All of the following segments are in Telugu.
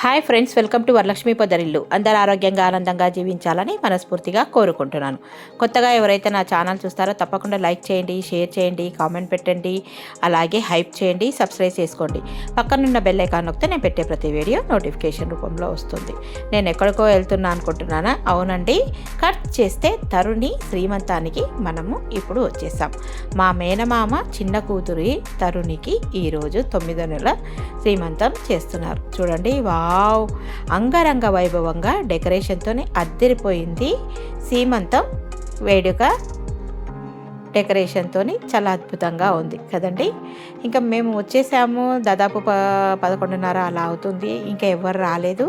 Hi friends welcome to Varalakshmi Podarillu అందరు ఆరోగ్యంగా ఆనందంగా జీవించాలని మనస్ఫూర్తిగా కోరుకుంటున్నాను. కొత్తగా ఎవరైతే నా ఛానల్ చూస్తారో తప్పకుండా లైక్ చేయండి షేర్ చేయండి కామెంట్ పెట్టండి అలాగే హైప్ చేయండి సబ్స్క్రైబ్ చేసుకోండి. పక్కనున్న బెల్ ఐకాన్ నొక్కితే నేను పెట్టే ప్రతి వీడియో నోటిఫికేషన్ రూపంలో వస్తుంది. నేను ఎక్కడికో వెళ్తున్నా అనుకుంటున్నానా? అవునండి. కట్ చేస్తే తరుణి శ్రీమంతానికి మనము ఇప్పుడు వచ్చేసాం. మా మేనమామ చిన్న కూతురి తరుణికి ఈరోజు తొమ్మిదో నెల శ్రీమంతం చేస్తున్నారు. చూడండి వావ్. అంగరంగ వైభవంగా డెకరేషన్తో అద్దరిపోయింది. సీమంతం వేడుక డెకరేషన్తో చాలా అద్భుతంగా ఉంది కదండి. ఇంకా మేము వచ్చేసాము. దాదాపు ప పదకొండున్నర అలా అవుతుంది. ఇంకా ఎవరు రాలేదు.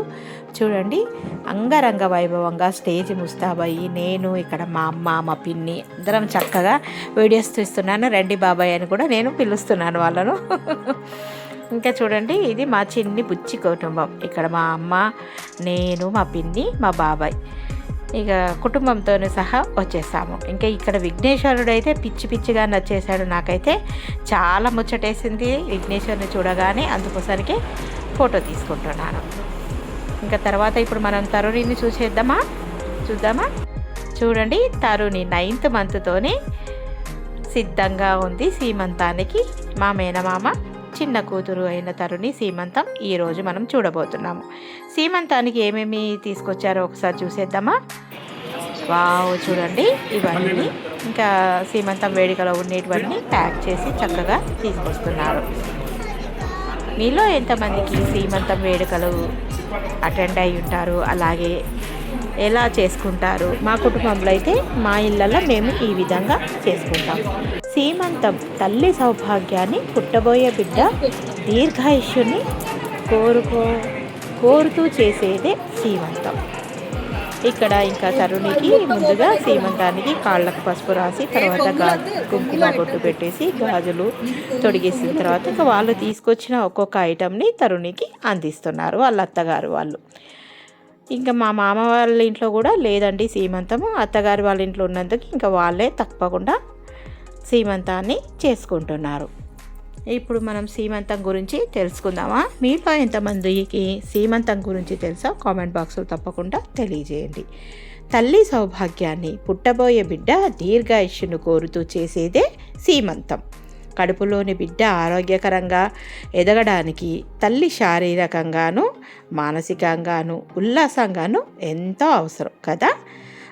చూడండి అంగరంగ వైభవంగా స్టేజ్ ముస్తాబయ్యి నేను ఇక్కడ మా అమ్మ మా పిన్ని అందరం చక్కగా వీడియోస్ తీస్తున్నాను. రండి బాబాయ్ అని కూడా నేను పిలుస్తున్నాను వాళ్ళను. ఇంకా చూడండి ఇది మా చిన్ని బుచ్చి కుటుంబం. ఇక్కడ మా అమ్మ నేను మా పిన్ని మా బాబాయ్. ఇక కుటుంబంతో సహా వచ్చేసాము. ఇంకా ఇక్కడ విఘ్నేశ్వరుడు అయితే పిచ్చి పిచ్చిగా నచ్చేసాడు నాకైతే. చాలా ముచ్చటేసింది విఘ్నేశ్వరుని చూడగానే. అందుకోసానికి ఫోటో తీసుకుంటున్నాను. ఇంకా తర్వాత ఇప్పుడు మనం తరుణిని చూసేద్దామా? చూద్దామా? చూడండి తరుణి నైన్త్ మంత్తోనే సిద్ధంగా ఉంది సీమంతానికి. మా మేనమామ చిన్న కూతురు అయిన తరుణి సీమంతం ఈరోజు మనం చూడబోతున్నాము. సీమంతానికి ఏమేమి తీసుకొచ్చారో ఒకసారి చూసేద్దామా? వావ్ చూడండి ఇవన్నీ. ఇంకా సీమంతం వేడికలో ఉండేటివన్నీ ప్యాక్ చేసి చక్కగా తీసుకొస్తున్నారు. మీలో ఎంతమందికి సీమంతం వేడుకలు అటెండ్ అయి ఉంటారు? అలాగే ఎలా చేసుకుంటారు? మా కుటుంబంలో అయితే మా ఇళ్ళల్లో మేము ఈ విధంగా చేసుకుంటాం. సీమంతం తల్లి సౌభాగ్యాన్ని పుట్టబోయే బిడ్డ దీర్ఘాయుష్యుని కోరుకో కోరుతూ చేసేదే సీమంతం. ఇక్కడ ఇంకా తరుణికి ముందుగా సీమంతానికి కాళ్ళకు పసుపు రాసి తర్వాత గా కుంకుమ బొట్టు పెట్టేసి గాజులు తొడిగేసిన తర్వాత ఇంకా వాళ్ళు తీసుకొచ్చిన ఒక్కొక్క ఐటమ్ని తరుణికి అందిస్తున్నారు వాళ్ళ అత్తగారు వాళ్ళు. ఇంకా మా మామ వాళ్ళ ఇంట్లో కూడా లేదండి సీమంతము. అత్తగారి వాళ్ళ ఇంట్లో ఉన్నందుకు ఇంకా వాళ్ళే తప్పకుండా సీమంతాన్ని చేసుకుంటున్నారు. ఇప్పుడు మనం సీమంతం గురించి తెలుసుకుందామా? మీలో ఎంతమందికి సీమంతం గురించి తెలుసా? కామెంట్ బాక్స్లో తప్పకుండా తెలియజేయండి. తల్లి సౌభాగ్యాన్ని పుట్టబోయే బిడ్డ దీర్ఘాయుష్యును కోరుతూ చేసేదే సీమంతం. కడుపులోని బిడ్డ ఆరోగ్యకరంగా ఎదగడానికి తల్లి శారీరకంగాను మానసికంగాను ఉల్లాసంగాను ఎంతో అవసరం కదా?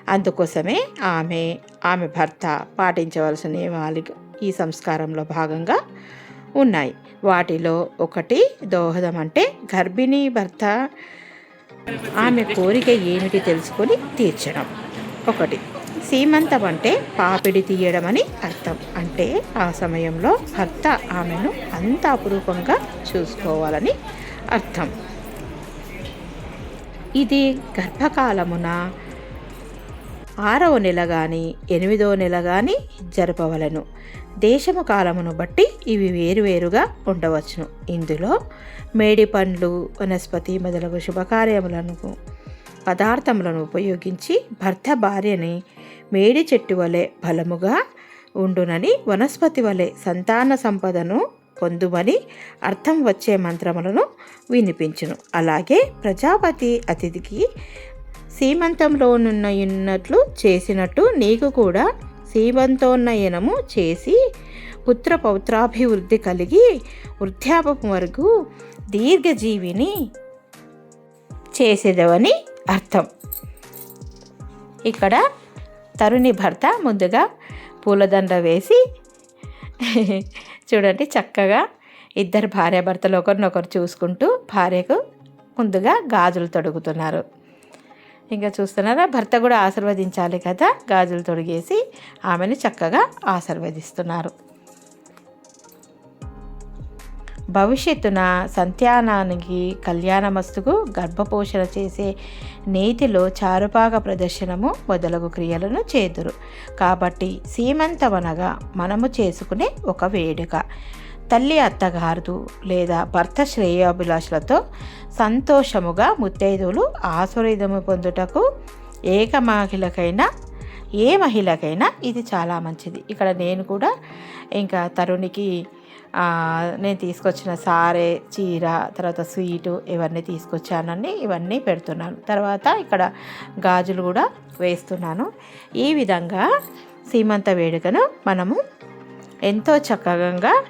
అందుకోసమే ఆమె ఆమె భర్త పాటించవలసిన నియమాలు ఈ సంస్కారంలో భాగంగా ఉన్నాయి. వాటిలో ఒకటి దోహదం అంటే గర్భిణీ భర్త ఆమె కోరిక ఏమిటి తెలుసుకొని తీర్చడం. ఒకటి సీమంతం అంటే పాపిడి తీయడం అని అర్థం. అంటే ఆ సమయంలో భర్త ఆమెను అంత అపురూపంగా చూసుకోవాలని అర్థం. ఇది గర్భకాలమున ఆరవ నెల కానీ ఎనిమిదవ నెల కానీ జరపవలను. దేశము కాలమును బట్టి ఇవి వేరువేరుగా ఉండవచ్చును. ఇందులో మేడి పండ్లు వనస్పతి మొదలగు శుభకార్యములను పదార్థములను ఉపయోగించి భర్త భార్యని మేడి చెట్టు వలె బలముగా ఉండునని వనస్పతి వలె సంతాన సంపదను పొందుమని అర్థం వచ్చే మంత్రములను వినిపించును. అలాగే ప్రజాపతి అతిథికి సీమంతంలోనున్న ఉన్నట్లు చేసినట్టు నీకు కూడా సీమంతోన్నయనము చేసి పుత్ర పౌత్రాభివృద్ధి కలిగి వృద్ధాపం వరకు దీర్ఘజీవిని చేసేదవని అర్థం. ఇక్కడ తరుణి భర్త ముందుగా పూలదండ వేసి చూడండి చక్కగా ఇద్దరు భార్యాభర్తలు ఒకరినొకరు చూసుకుంటూ భార్యకు ముందుగా గాజులు తొడుగుతున్నారు. ఇంకా చూస్తున్నారా? భర్త కూడా ఆశీర్వదించాలి కదా? గాజులు తొడిగేసి ఆమెను చక్కగా ఆశీర్వదిస్తున్నారు. భవిష్యత్తున సంతానానికి కళ్యాణమస్తుకు గర్భపోషణ చేసే నేతిలో చారుపాక ప్రదర్శనము మొదలగు క్రియలను చేదురు. కాబట్టి సీమంతమనగా మనము చేసుకునే ఒక వేడుక. తల్లి అత్తగారు లేదా భర్త శ్రేయాభిలాషులతో సంతోషముగా ముత్తైదువులు ఆశీర్వదము పొందుటకు ఏక మహిళకైనా ఏ మహిళకైనా ఇది చాలా మంచిది. ఇక్కడ నేను కూడా ఇంకా తరుణికి నేను తీసుకొచ్చిన సారే చీర తర్వాత స్వీటు ఇవన్నీ తీసుకొచ్చానని ఇవన్నీ పెడుతున్నాను. తర్వాత ఇక్కడ గాజులు కూడా వేస్తున్నాను. ఈ విధంగా సీమంత వేడుకను మనము ఎంతో చక్కగా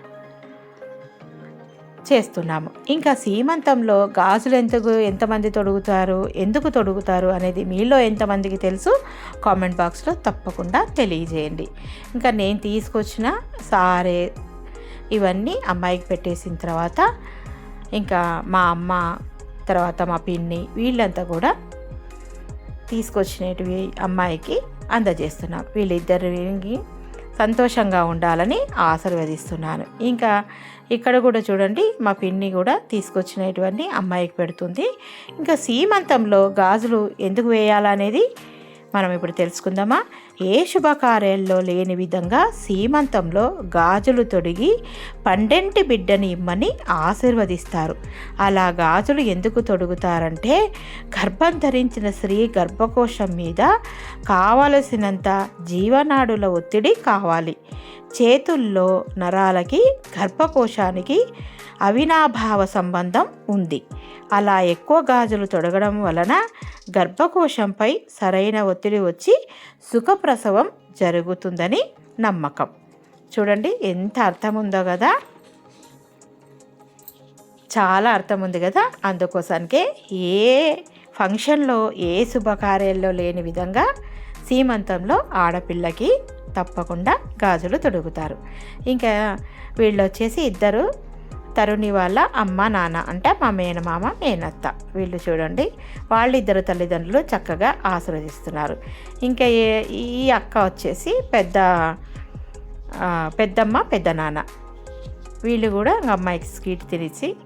చేస్తున్నాము. ఇంకా సీమంతంలో గాజులు ఎంతకు ఎంతమంది తొడుగుతారు ఎందుకు తొడుగుతారు అనేది మీలో ఎంతమందికి తెలుసు కామెంట్ బాక్స్లో తప్పకుండా తెలియజేయండి. ఇంకా నేను తీసుకొచ్చిన సారే ఇవన్నీ అమ్మాయికి పెట్టేసిన తర్వాత ఇంకా మా అమ్మ తర్వాత మా పిన్ని వీళ్ళంతా కూడా తీసుకొచ్చినటివి అమ్మాయికి అందజేస్తున్నాం. వీళ్ళిద్దరికి సంతోషంగా ఉండాలని ఆశీర్వదిస్తున్నాను. ఇంకా ఇక్కడ కూడా చూడండి మా పిన్ని కూడా తీసుకొచ్చినటువంటి అమ్మాయికి పెడుతుంది. ఇంకా సీమంతంలో గాజులు ఎందుకు వేయాలనేది మనం ఇప్పుడు తెలుసుకుందామా? ఏ శుభకార్యాల్లో లేని విధంగా సీమంతంలో గాజులు తొడిగి పండెంటి బిడ్డని ఇమ్మని ఆశీర్వదిస్తారు. అలా గాజులు ఎందుకు తొడుగుతారంటే గర్భం ధరించిన స్త్రీ గర్భకోశం మీద కావలసినంత జీవనాడుల ఒత్తిడి కావాలి. చేతుల్లో నరాలకి గర్భకోశానికి అవినాభావ సంబంధం ఉంది. అలా ఎక్కువ గాజులు తొడగడం వలన గర్భకోశంపై సరైన ఒత్తిడి వచ్చి సుఖప్రసవం జరుగుతుందని నమ్మకం. చూడండి ఎంత అర్థం ఉందో కదా చాలా అర్థం ఉంది కదా అందుకోసానికే ఏ ఫంక్షన్లో ఏ శుభకార్యాల్లో లేని విధంగా సీమంతంలో ఆడపిల్లకి తప్పకుండా గాజులు తొడుగుతారు. ఇంకా వీళ్ళు వచ్చేసి ఇద్దరు తరుణి వాళ్ళ అమ్మ నాన్న అంటే మా మేనమామ మేనత్త. వీళ్ళు చూడండి వాళ్ళిద్దరు తల్లిదండ్రులు చక్కగా ఆశీర్వదిస్తున్నారు. ఇంకా ఏ- ఈ అక్క వచ్చేసి పెద్ద పెద్దమ్మ పెద్ద నాన్న. వీళ్ళు కూడా అమ్మాయికి స్వీట్ తినిచి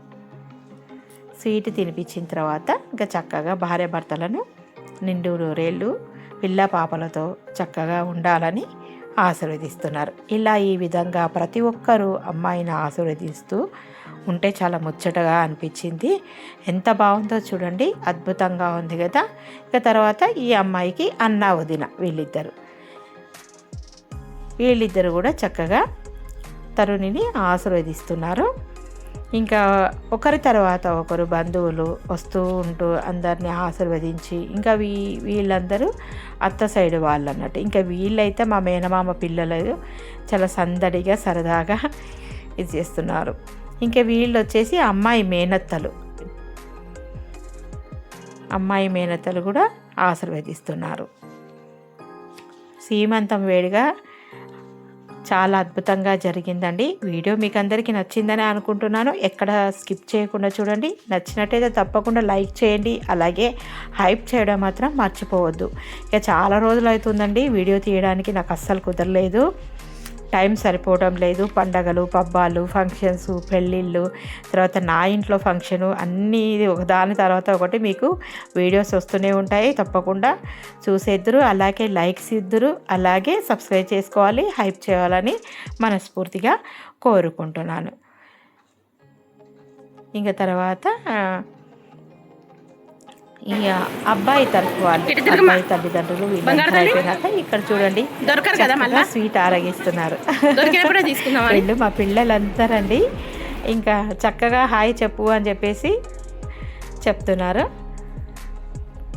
స్వీట్ తినిపించిన తర్వాత ఇంకా చక్కగా భార్య భర్తలను నిండు రేళ్ళు పిల్ల పాపలతో చక్కగా ఉండాలని ఆశీర్వదిస్తున్నారు. ఇలా ఈ విధంగా ప్రతి ఒక్కరూ అమ్మాయిని ఆశీర్వదిస్తూ ఉంటే చాలా ముచ్చటగా అనిపించింది. ఎంత బాగుందో చూడండి. అద్భుతంగా ఉంది కదా. ఇక తర్వాత ఈ అమ్మాయికి అన్న వదిన వీళ్ళిద్దరు. వీళ్ళిద్దరు కూడా చక్కగా తరుణిని ఆశీర్వదిస్తున్నారు. ఇంకా ఒకరి తర్వాత ఒకరు బంధువులు వస్తూ ఉంటూ అందరినీ ఆశీర్వదించి ఇంకా వీ వీళ్ళందరూ అత్త సైడ్ వాళ్ళు అన్నట్టు ఇంకా వీళ్ళైతే మా మేనమామ పిల్లలు చాలా సందడిగా సరదాగా ఇది చేస్తున్నారు. ఇంకా వీళ్ళు వచ్చేసి అమ్మాయి మేనత్తలు. అమ్మాయి మేనత్తలు కూడా ఆశీర్వదిస్తున్నారు. సీమంతం వేడిగా చాలా అద్భుతంగా జరిగిందండి. వీడియో మీకు అందరికీ నచ్చిందని అనుకుంటున్నాను. ఎక్కడ స్కిప్ చేయకుండా చూడండి. నచ్చినట్టయితే తప్పకుండా లైక్ చేయండి. అలాగే హైప్ చేయడం మాత్రం మర్చిపోవద్దు. ఇక చాలా రోజులు అవుతుందండి వీడియో తీయడానికి నాకు అస్సలు కుదరలేదు. టైం సరిపోవడం లేదు. పండగలు పబ్బాలు ఫంక్షన్స్ పెళ్ళిళ్ళు తర్వాత నా ఇంట్లో ఫంక్షను అన్నీ ఒకదాని తర్వాత ఒకటి మీకు వీడియోస్ వస్తూనే ఉంటాయి. తప్పకుండా చూసేద్దరు అలాగే లైక్స్ ఇద్దరు అలాగే సబ్స్క్రైబ్ చేసుకోవాలి హైప్ చేయాలని మనస్ఫూర్తిగా కోరుకుంటున్నాను. ఇంకా తర్వాత ఈ అబ్బాయి తరఫు. అబ్బాయి తల్లిదండ్రులు. అయిపోయినాక ఇక్కడ చూడండి. దొరకరు కదా మళ్ళా? స్వీట్ ఆరగిస్తున్నారు. వీళ్ళు మా పిల్లలంతారండి ఇంకా చక్కగా హాయ్ చెప్పు అని చెప్పేసి చెప్తున్నారు.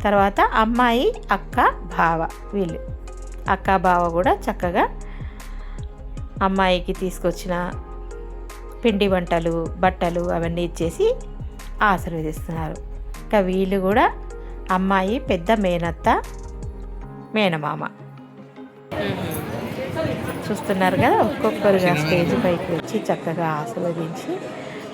తర్వాత అమ్మాయి అక్క బావ వీళ్ళు. అక్క బావ కూడా చక్కగా అమ్మాయికి తీసుకొచ్చిన పిండి వంటలు బట్టలు అవన్నీ ఇచ్చేసి ఆశీర్వదిస్తున్నారు. ఇంకా వీళ్ళు కూడా అమ్మాయి పెద్ద మేనత్త మేనమామ. చూస్తున్నారు కదా ఒక్కొక్కరుగా స్టేజ్ పైకి వచ్చి చక్కగా ఆశీర్వదించి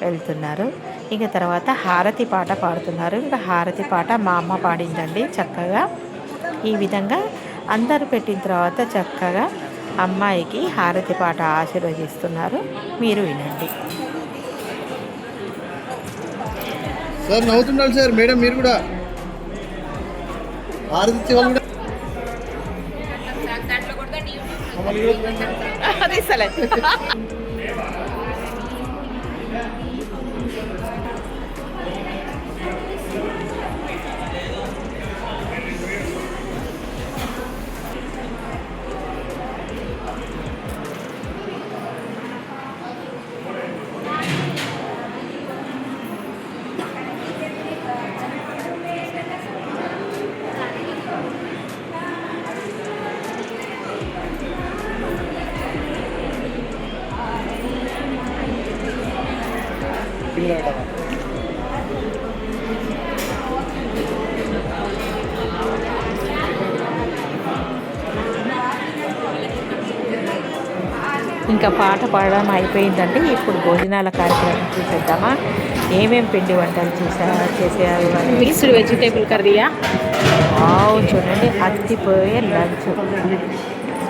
వెళ్తున్నారు. ఇంకా తర్వాత హారతి పాట పాడుతున్నారు. ఇంకా హారతి పాట మా అమ్మ పాడిందండి చక్కగా. ఈ విధంగా అందరు పెట్టిన తర్వాత చక్కగా అమ్మాయికి హారతి పాట ఆశీర్వదిస్తున్నారు. మీరు వినండి. సార్ నవ్వుతున్నారు సార్. మేడం మీరు కూడా. హారతి ఇచ్చే వాళ్ళు కూడా. ఇంకా పాట పాడడం అయిపోయిందండి. ఇప్పుడు భోజనాల కార్యక్రమం చూసేద్దామా? ఏమేం పిండి వంటలు చూసా అని? Mixed vegetable కర్రీయా? వావ్ చూడండి అత్తిపోయే లంచ్.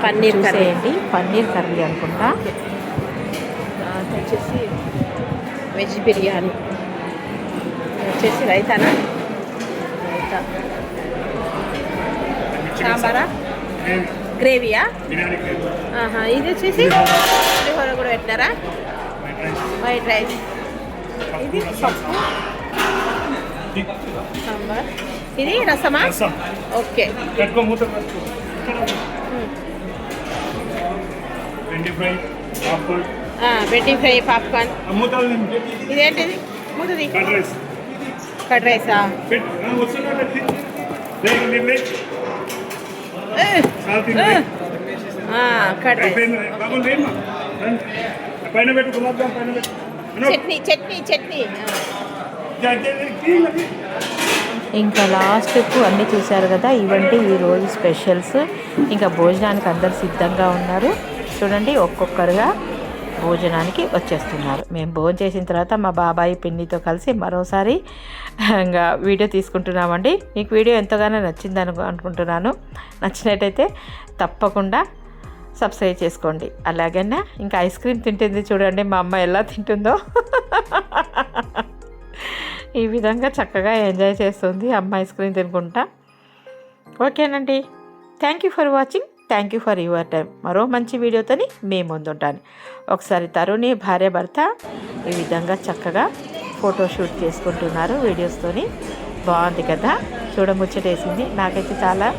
పన్నీర్ కర్రీ. చూసేయండి పన్నీర్ కర్రీ అనుకుంటా. వచ్చేసి వెజ్ బిర్యానీ. వచ్చేసి రైతానా? రైతా. సాంబారా. గ్రేవీయా? ఇది వచ్చేసి పులిహోర కూడా పెట్టినారా? వైట్ రైస్ ఇది పప్పు. సాంబార్. ఇది రసమా? ఓకే. వెండి ఫ్రై పాప్కార్న్ ఇదేంటిది? ముందుది కట్ రైస్ చట్నీ చట్నీ చట్నీ. ఇంకా లాస్ట్కు అన్నీ చూశారు కదా ఇవంటి ఈరోజు స్పెషల్స్ ఇంకా భోజనానికి అందరు సిద్ధంగా ఉన్నారు. చూడండి ఒక్కొక్కరుగా. భోజనానికి వచ్చేస్తున్నారు. మేము భోజనం చేసిన తర్వాత మా బాబాయి పిన్నితో కలిసి మరోసారి ఇంకా వీడియో తీసుకుంటున్నామండి. మీకు వీడియో ఎంతగానో నచ్చింది అను అనుకుంటున్నాను. నచ్చినట్టయితే తప్పకుండా సబ్స్క్రైబ్ చేసుకోండి. అలాగనే? ఇంకా ఐస్ క్రీమ్ తింటుంది చూడండి మా అమ్మ ఎలా తింటుందో. ఈ విధంగా చక్కగా ఎంజాయ్ చేస్తుంది. అమ్మ ఐస్ క్రీమ్ తినుకుంటా. ఓకేనండి. Thank you for watching. Thank you for your time మరో మంచి వీడియోతోని మేము ముందుంటాను. ఒకసారి తరుణి భార్య భర్త ఈ విధంగా చక్కగా ఫోటోషూట్ చేసుకుంటున్నారు వీడియోస్తోని. బాగుంది కదా? చూడముచ్చటేసింది. నాకైతే చాలా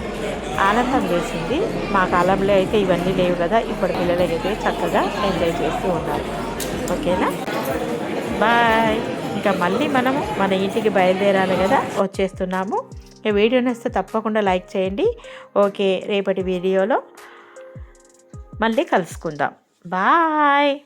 ఆనందం వేసింది. మా కాలంలో అయితే ఇవన్నీ లేవు కదా? ఇప్పుడు పిల్లలకైతే చక్కగా ఎంజాయ్ చేస్తూ ఉన్నారు. ఓకేనా? బాయ్ ఇంకా మళ్ళీ మనము మన ఇంటికి బయలుదేరాలి కదా? వచ్చేస్తున్నాము. వీడియో నచ్చితే తప్పకుండా లైక్ చేయండి. ఓకే రేపటి వీడియోలో మళ్ళీ కలుసుకుందాం. బాయ్!